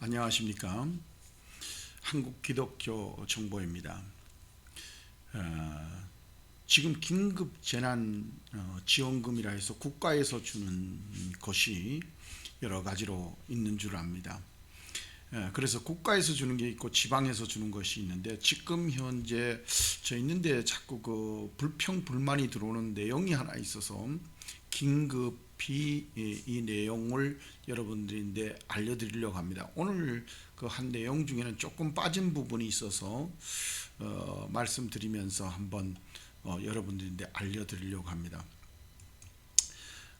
안녕하십니까. 한국 기독교 정보입니다. 어, 지금 긴급 재난 어, 지원금이라 해서 국가에서 주는 것이 여러 가지로 있는 줄 압니다. 예, 그래서 국가에서 주는 게 있고 지방에서 주는 것이 있는데 지금 현재 저 있는데 자꾸 그 불평 불만이 들어오는 내용이 하나 있어서 긴급 히 이, 이 내용을 여러분들인데 알려드리려고 합니다. 오늘 그 한 내용 중에는 조금 빠진 부분이 있어서 어, 말씀드리면서 한번 어, 여러분들인데 알려드리려고 합니다.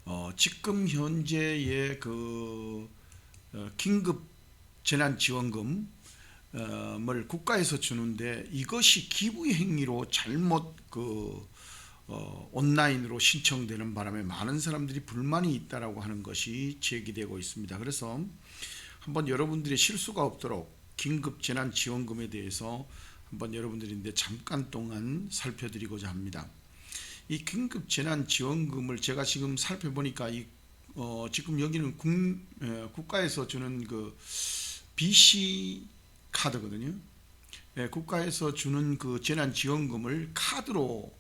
어, 지금 현재의 그 어, 긴급 재난 지원금을 국가에서 주는데 이것이 기부 행위로 잘못 그 어, 온라인으로 신청되는 바람에 많은 사람들이 불만이 있다라고 하는 것이 제기되고 있습니다. 그래서 한번 여러분들의 실수가 없도록 긴급 재난 지원금에 대해서 한번 여러분들인데 잠깐 동안 살펴드리고자 합니다. 이 긴급 재난 지원금을 제가 지금 살펴보니까 이 어, 지금 여기는 국, 에, 국가에서 주는 그 BC 카드거든요. 예, 국가에서 주는 그 재난 지원금을 카드로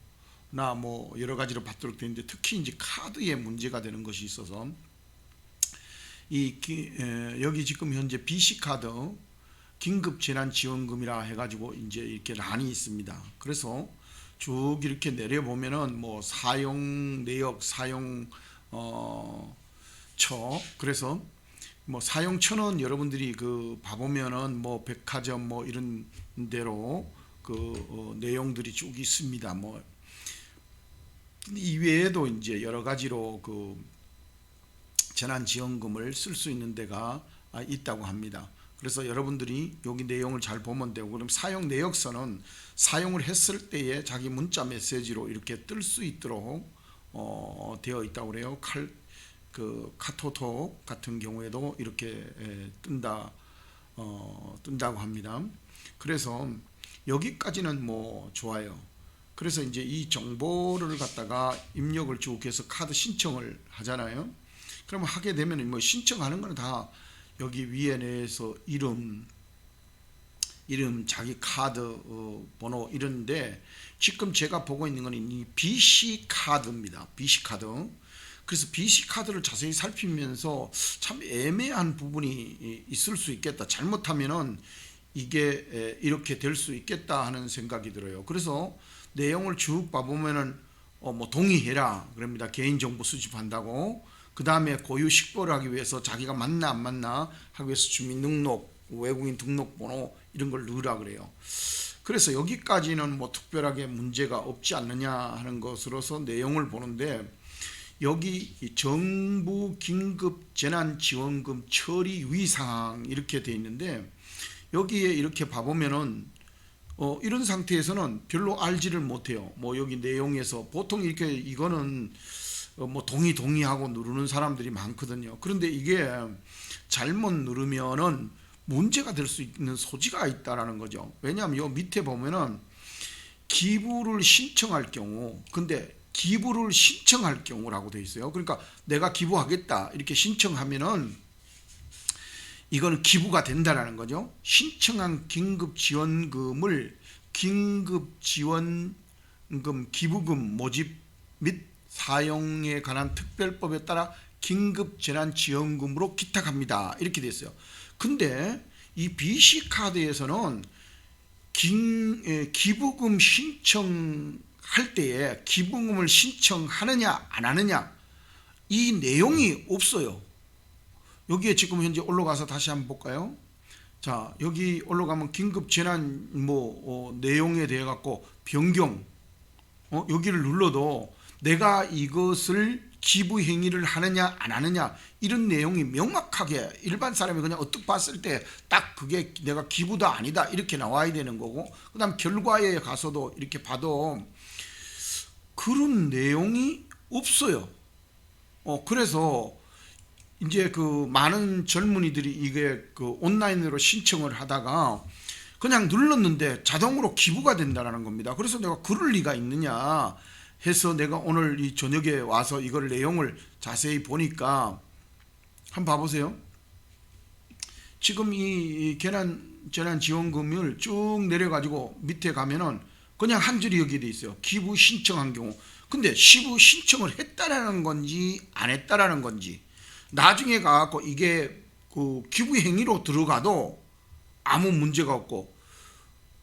나뭐 여러 가지로 받도록 되는데 특히 이제 카드에 문제가 되는 것이 있어서 이 기, 에, 여기 지금 현재 BC 카드 긴급 재난 지원금이라 해가지고 이제 이렇게 란이 있습니다. 그래서 쭉 이렇게 내려 보면은 뭐 사용 내역 사용 어, 처 그래서 뭐 사용처는 여러분들이 그 봐보면은 뭐 백화점 뭐 이런 데로 그 어, 내용들이 쭉 있습니다. 뭐 이외에도 이제 여러 가지로 그 재난지원금을 쓸 수 있는 데가 아, 있다고 합니다. 그래서 여러분들이 여기 내용을 잘 보면 되고 그럼 사용 내역서는 사용을 했을 때에 자기 문자 메시지로 이렇게 뜰 수 있도록 어, 되어 있다고 그래요. 칼, 그 카토톡 같은 경우에도 이렇게 에, 뜬다 어, 뜬다고 합니다. 그래서 여기까지는 뭐 좋아요. 그래서 이제 이 정보를 갖다가 입력을 쭉 해서 카드 신청을 하잖아요. 그러면 하게 되면 뭐 신청하는 거는 다 여기 위에 내에서 이름 이름 자기 카드 어, 번호 이런데 지금 제가 보고 있는 거는 이 BC 카드입니다. BC 카드. 그래서 BC 카드를 자세히 살피면서 참 애매한 부분이 있을 수 있겠다. 잘못하면은 이게 이렇게 될 수 있겠다 하는 생각이 들어요. 그래서 내용을 쭉 봐보면은 어, 뭐 동의해라 그럽니다. 개인정보 수집한다고. 그 다음에 고유 식보를 하기 위해서 자기가 맞나 안 맞나 하기 위해서 주민등록, 외국인 등록번호 이런 걸 넣으라 그래요. 그래서 여기까지는 뭐 특별하게 문제가 없지 않느냐 하는 것으로서 내용을 보는데 여기 정부 긴급 재난 지원금 처리 위상 이렇게 돼 있는데 여기에 이렇게 봐보면은 어 이런 상태에서는 별로 알지를 못해요. 뭐 여기 내용에서 보통 이렇게 이거는 뭐 동의 동의하고 누르는 사람들이 많거든요. 그런데 이게 잘못 누르면은 문제가 될 수 있는 소지가 있다라는 거죠. 왜냐하면 요 밑에 보면은 기부를 신청할 경우 근데 기부를 신청할 경우라고 돼 있어요. 그러니까 내가 기부하겠다 이렇게 신청하면은 이거는 기부가 된다라는 거죠. 신청한 긴급 지원금을 긴급 지원금 기부금 모집 및 사용에 관한 특별법에 따라 긴급 재난 지원금으로 기탁합니다. 이렇게 돼 있어요. 근데 이 BC 카드에서는 기부금 신청할 때에 기부금을 신청하느냐 안 하느냐 이 내용이 없어요. 여기에 지금 현재 올라가서 다시 한번 볼까요? 자 여기 올라가면 긴급 재난 뭐 어, 내용에 대해 갖고 변경 어, 여기를 눌러도 내가 이것을 기부 행위를 하느냐 안 하느냐 이런 내용이 명확하게 일반 사람이 그냥 어떻게 봤을 때 딱 그게 내가 기부다 아니다 이렇게 나와야 되는 거고 그다음 결과에 가서도 이렇게 봐도 그런 내용이 없어요. 어 그래서 이제 그 많은 젊은이들이 이게 그 온라인으로 신청을 하다가 그냥 눌렀는데 자동으로 기부가 된다라는 겁니다. 그래서 내가 그럴 리가 있느냐 해서 내가 오늘 이 저녁에 와서 이걸 내용을 자세히 보니까 한번 봐보세요. 지금 이 재난 재난 지원금을 쭉 내려가지고 밑에 가면은 그냥 한 줄이 여기 돼 있어요. 기부 신청한 경우. 근데 시부 신청을 했다라는 건지 안 했다라는 건지 나중에 가갖고 이게 그 기부 행위로 들어가도 아무 문제가 없고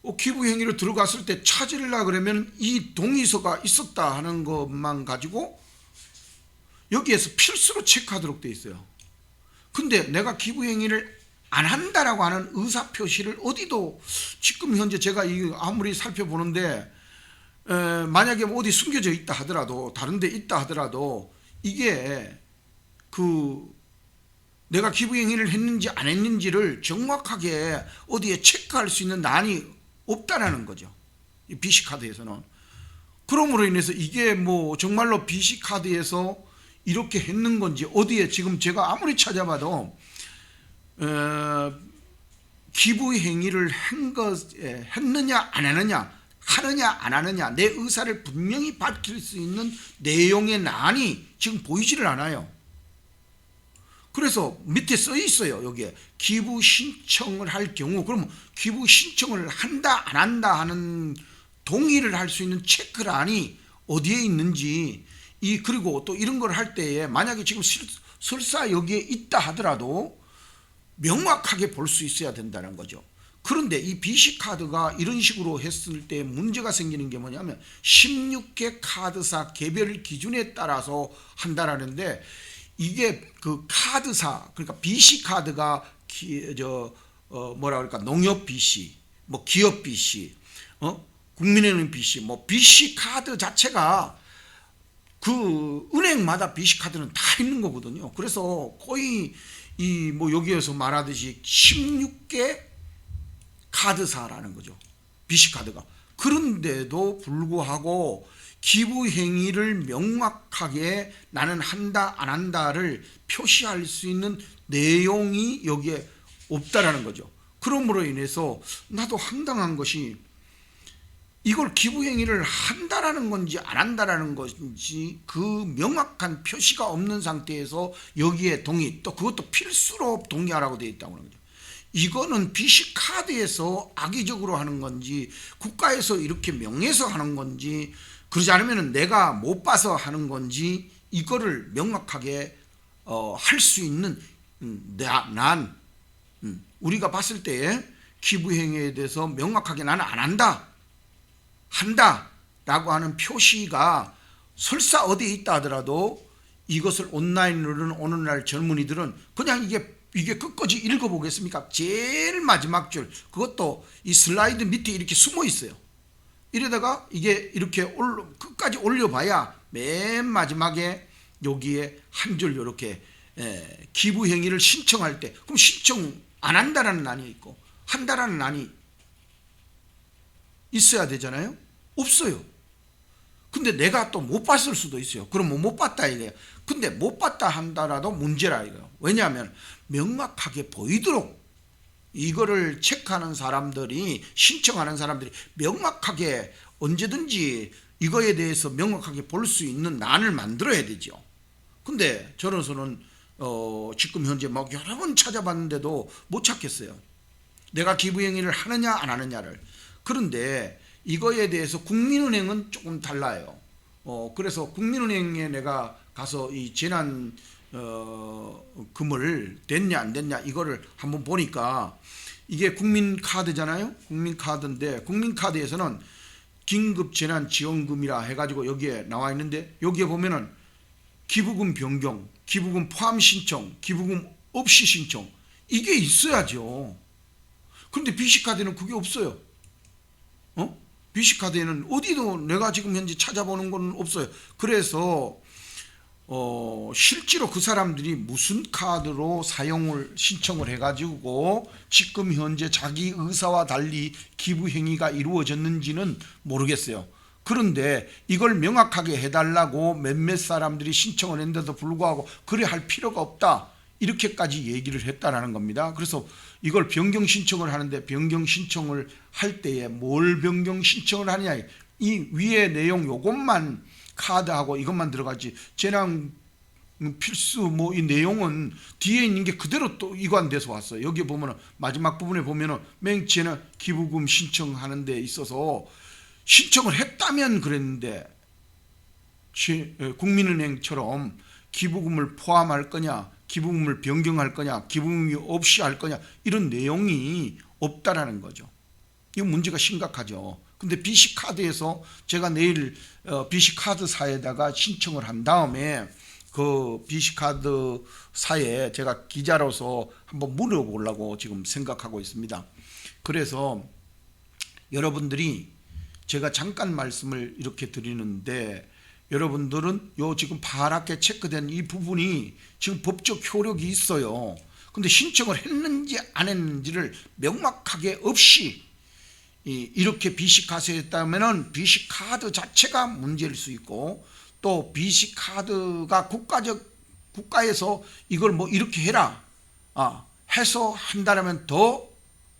어, 기부 행위로 들어갔을 때 찾으려 그러면 이 동의서가 있었다 하는 것만 가지고 여기에서 필수로 체크하도록 돼 있어요. 근데 내가 기부 행위를 안 한다라고 하는 의사 표시를 어디도 지금 현재 제가 이 아무리 살펴보는데 에, 만약에 뭐 어디 숨겨져 있다 하더라도 다른 데 있다 하더라도 이게 그 내가 기부 행위를 했는지 안 했는지를 정확하게 어디에 체크할 수 있는 난이 없다라는 거죠. 이 BC 카드에서는 그러므로 인해서 이게 뭐 정말로 BC 카드에서 이렇게 했는 건지 어디에 지금 제가 아무리 찾아봐도 어, 기부 행위를 한 것, 에, 했느냐 안 하느냐 하느냐 안 하느냐 내 의사를 분명히 밝힐 수 있는 내용의 난이 지금 보이지를 않아요. 그래서 밑에 써 있어요. 여기에 기부 신청을 할 경우 그러면 기부 신청을 한다 안 한다 하는 동의를 할 수 있는 체크란이 어디에 있는지 이 그리고 또 이런 걸 할 때에 만약에 지금 실- 설사 여기에 있다 하더라도 명확하게 볼 수 있어야 된다는 거죠. 그런데 이 BC 카드가 이런 식으로 했을 때 문제가 생기는 게 뭐냐면 16개 카드사 개별 기준에 따라서 한다라는데 이게 그 카드사 그러니까 BC 카드가 기, 저 어, 뭐라 그럴까 농협 BC 뭐 기업 BC 어 국민은행 BC 뭐 BC 카드 자체가 그 은행마다 BC 카드는 다 있는 거거든요. 그래서 거의 이 뭐 여기에서 말하듯이 16개 카드사라는 거죠. BC 카드가. 그런데도 불구하고 기부 행위를 명확하게 나는 한다 안 한다를 표시할 수 있는 내용이 여기에 없다라는 거죠. 그러므로 인해서 나도 황당한 것이 이걸 기부 행위를 한다라는 건지 안 한다라는 건지 그 명확한 표시가 없는 상태에서 여기에 동의 또 그것도 필수로 동의하라고 되어 있다고 하는 거죠. 이거는 BC 카드에서 악의적으로 하는 건지 국가에서 이렇게 명해서 하는 건지 그러지 않으면 내가 못 봐서 하는 건지 이거를 명확하게 어, 할 수 있는 음, 나- 난 음, 우리가 봤을 때 기부 행위에 대해서 명확하게 나는 안 한다. 한다라고 하는 표시가 설사 어디에 있다 하더라도 이것을 온라인으로는 오늘날 젊은이들은 그냥 이게 이게 끝까지 읽어보겠습니까? 제일 마지막 줄 그것도 이 슬라이드 밑에 이렇게 숨어 있어요. 이러다가 이게 이렇게 올려, 끝까지 올려봐야 맨 마지막에 여기에 한 줄 이렇게 에, 기부 행위를 신청할 때 그럼 신청 안 한다라는 난이 있고 한다라는 난이 있어야 되잖아요. 없어요. 근데 내가 또 못 봤을 수도 있어요. 그럼 못 봤다 이거예요. 근데 못 봤다 한다라도 문제라 이거예요. 왜냐하면 명확하게 보이도록 이거를 체크하는 사람들이 신청하는 사람들이 명확하게 언제든지 이거에 대해서 명확하게 볼 수 있는 난을 만들어야 되죠. 근데 저로서는 어 지금 현재 막 여러 번 찾아봤는데도 못 찾겠어요. 내가 기부 행위를 하느냐 안 하느냐를. 그런데 이거에 대해서 국민은행은 조금 달라요. 어 그래서 국민은행에 내가 가서 이 재난 어 금을 됐냐 안 됐냐 이거를 한번 보니까 이게 국민 카드잖아요. 국민 카드인데 국민 카드에서는 긴급 재난 지원금이라 해가지고 여기에 나와 있는데 여기에 보면은 기부금 변경, 기부금 포함 신청, 기부금 없이 신청 이게 있어야죠. 그런데 BC 카드는 그게 없어요. 어? BC 카드에는 어디도 내가 지금 현재 찾아보는 건 없어요. 그래서 어, 실제로 그 사람들이 무슨 카드로 사용을 신청을 해가지고 지금 현재 자기 의사와 달리 기부 행위가 이루어졌는지는 모르겠어요. 그런데 이걸 명확하게 해달라고 몇몇 사람들이 신청을 했는데도 불구하고 그래 할 필요가 없다. 이렇게까지 얘기를 했다라는 겁니다. 그래서 이걸 변경 신청을 하는데 변경 신청을 할 때에 뭘 변경 신청을 하느냐 이 위에 내용 요것만 카드하고 이것만 들어가지 음, 필수 뭐 이 내용은 뒤에 있는 게 그대로 또 이관돼서 왔어요. 여기 보면은 마지막 부분에 보면은 맨 뒤에는 기부금 신청하는 데 있어서 신청을 했다면 그랬는데 국민은행처럼 기부금을 포함할 거냐, 기부금을 변경할 거냐, 기부금이 없이 할 거냐 이런 내용이 없다라는 거죠. 이 문제가 심각하죠. 근데 BC 카드에서 제가 내일 어, BC 카드사에다가 신청을 한 다음에 그 BC 카드사에 제가 기자로서 한번 물어보려고 지금 생각하고 있습니다. 그래서 여러분들이 제가 잠깐 말씀을 이렇게 드리는데 여러분들은 요 지금 파랗게 체크된 이 부분이 지금 법적 효력이 있어요. 근데 신청을 했는지 안 했는지를 명확하게 없이 이- 이렇게 BC 카드에 했다면은 BC 카드 자체가 문제일 수 있고 또 BC 카드가 국가적 국가에서 이걸 뭐 이렇게 해라 아 해서 한다라면 더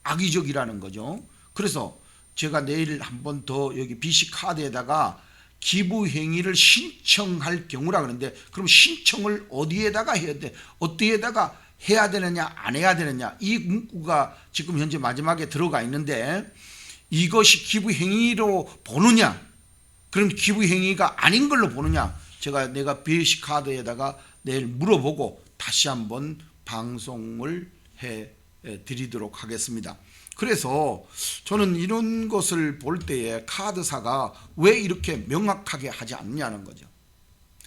악의적이라는 거죠. 그래서 제가 내일 한 번 더 여기 BC 카드에다가 기부 행위를 신청할 경우라 그러는데 그럼 신청을 어디에다가 해야 돼? 어디에다가 해야 되느냐 안 해야 되느냐 이 문구가 지금 현재 마지막에 들어가 있는데 이것이 기부 행위로 보느냐 그럼 기부 행위가 아닌 걸로 보느냐 제가 내가 BC 카드에다가 내일 물어보고 다시 한번 방송을 해 드리도록 하겠습니다. 그래서 저는 이런 것을 볼 때에 카드사가 왜 이렇게 명확하게 하지 않느냐는 거죠.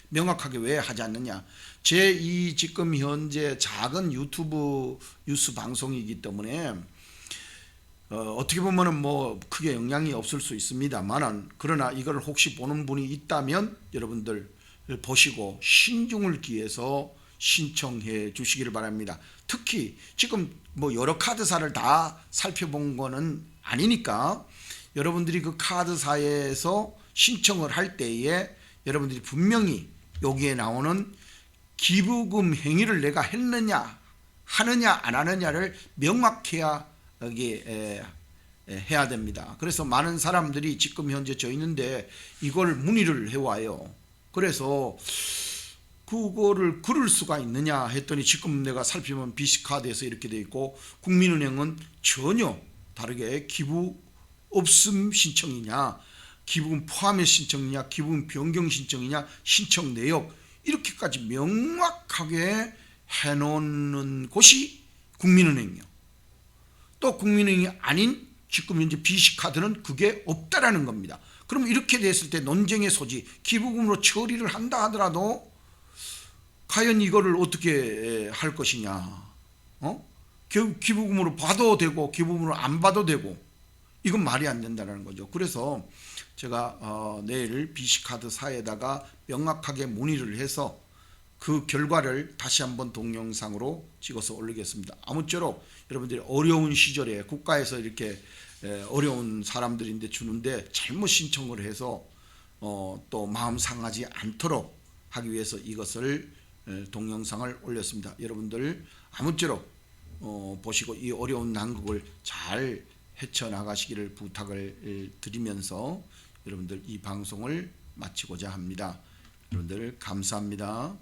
명확하게 왜 하지 않느냐. 제 이 지금 현재 작은 유튜브 뉴스 방송이기 때문에 어, 어떻게 보면은 뭐 크게 영향이 없을 수 있습니다만은 그러나 이걸 혹시 보는 분이 있다면 여러분들 보시고 신중을 기해서 신청해 주시기를 바랍니다. 특히 지금 뭐 여러 카드사를 다 살펴본 거는 아니니까 여러분들이 그 카드사에서 신청을 할 때에 여러분들이 분명히 여기에 나오는 기부금 행위를 내가 했느냐 하느냐 안 하느냐를 명확해야 여기 에, 에, 해야 됩니다. 그래서 많은 사람들이 지금 현재 저 있는데 이걸 문의를 해와요. 그래서 그거를 그럴 수가 있느냐 했더니 지금 내가 살피면 BC카드에서 이렇게 돼 있고 국민은행은 전혀 다르게 기부 없음 신청이냐 기부금 포함의 신청이냐 기부금 변경 신청이냐 신청 내역 이렇게까지 명확하게 해놓는 곳이 국민은행이요. 또 국민은행이 아닌 지금 현재 BC카드는 그게 없다라는 겁니다. 그럼 이렇게 됐을 때 논쟁의 소지 기부금으로 처리를 한다 하더라도 과연 이거를 어떻게 할 것이냐? 어? 기- 기부금으로 봐도 되고 기부금으로 안 봐도 되고 이건 말이 안 된다는 거죠. 그래서 제가 어, 내일 BC카드 사에다가 명확하게 문의를 해서 그 결과를 다시 한번 동영상으로 찍어서 올리겠습니다. 아무쪼록 여러분들이 어려운 시절에 국가에서 이렇게 에, 어려운 사람들인데 주는데 잘못 신청을 해서 어, 또 마음 상하지 않도록 하기 위해서 이것을 에, 동영상을 올렸습니다. 여러분들 아무쪼록 어, 보시고 이 어려운 난국을 잘 헤쳐나가시기를 부탁을 에, 드리면서 여러분들 이 방송을 마치고자 합니다. 여러분들 감사합니다.